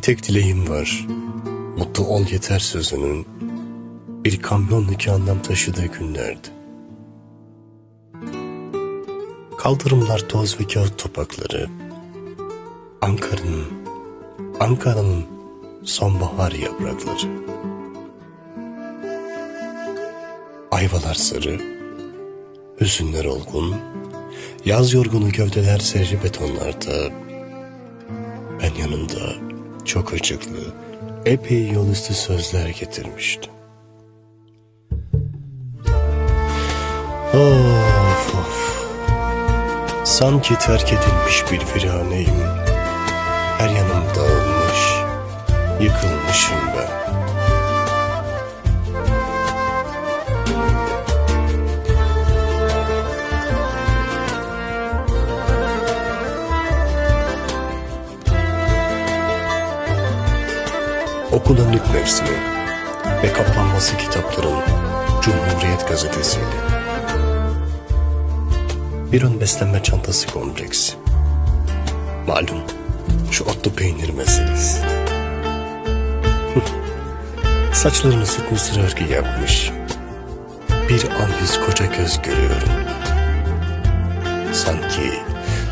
Bir tek dileğim var. Mutlu ol yeter sözünün bir kamyondaki anlam taşıdığı günlerdi. Kaldırımlar toz ve kağıt topakları. Ankara'nın, Ankara'nın sonbahar yaprakları. Ayvalar sarı, hüzünler olgun, yaz yorgunu gövdeler serri betonlarda. Ben yanımda çok acıklı, epey yol üstü sözler getirmiştim. Of of. Sanki terk edilmiş bir viraneyim. Her yanım dağılmış, yıkılmışım ben. Okul önlük mevsimi ve kaplanması kitapların Cumhuriyet gazetesiyle. Bir ön beslenme çantası kompleksi. Malum şu otlu peynir meselesi. Saçlarını süt mısır örgü yapmış. Bir an yüz koca göz görüyorum. Sanki,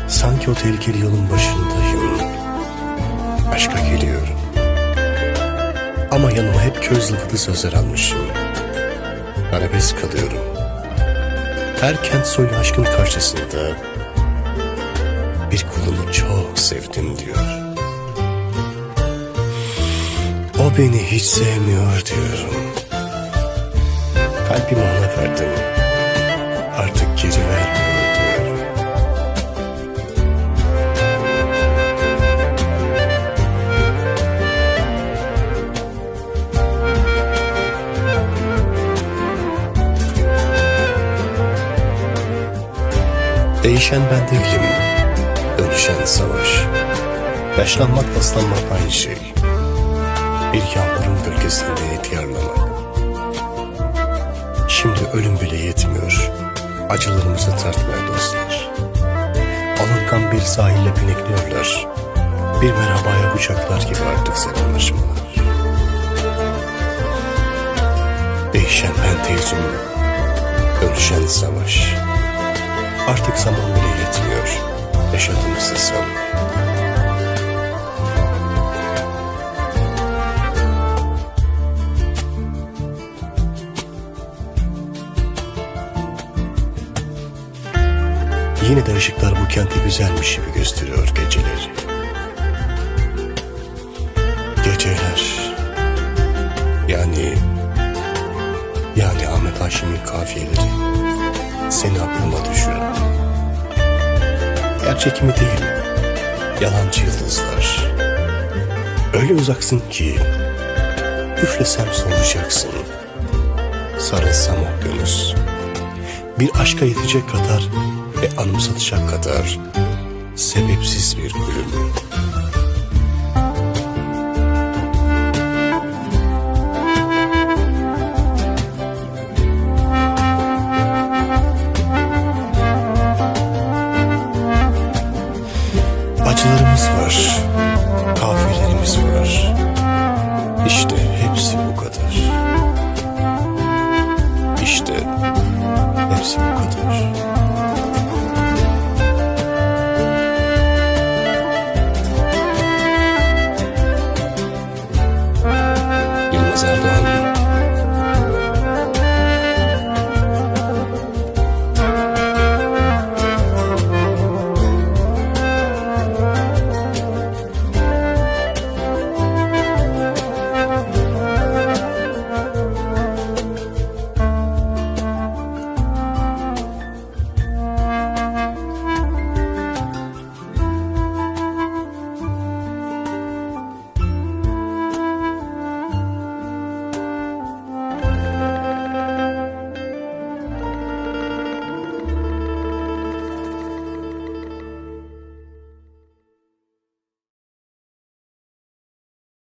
sanki o tehlikeli yolun başındayım. Aşka geliyorum. Ama yanıma hep köz lıkıdı sözler almışım. Arabesk kalıyorum. Her kent soylu aşkın karşısında bir kulunu çok sevdim diyor. O beni hiç sevmiyor diyorum. Kalbimi ona verdim. Değişen ben değilim. Dönüşen savaş. Yaşlanmak paslanmak aynı şey. Bir yağmurun gölgesinde ihtiyarlamak. Şimdi ölüm bile yetmiyor. Acılarımızı tartmaya dostlar. Alıngan bir sahille pinekliyorlar. Bir merhabaya bıçaklar gibi artık selamlaşmalar. Değişen ben değilim. Dönüşen savaş. Artık zaman bile yetmiyor. Yaşadığımızı sanmaya. Yine de ışıklar bu kenti güzelmiş gibi gösteriyor geceleri. Geceler. Yani... Yani Ahmet Haşim'in kafiyeleri. Seni aklıma düşürür. Gerçek mi değil? Yalancı yıldızlar. Öyle uzaksın ki... Üflesem solacaksın. Sarılsam okyanus. Bir aşka yetecek kadar ve anımsatacak kadar sebepsiz bir gülüm. Acılarımız var, kafiyelerimiz var. İşte hepsi bu kadar. İşte hepsi bu kadar.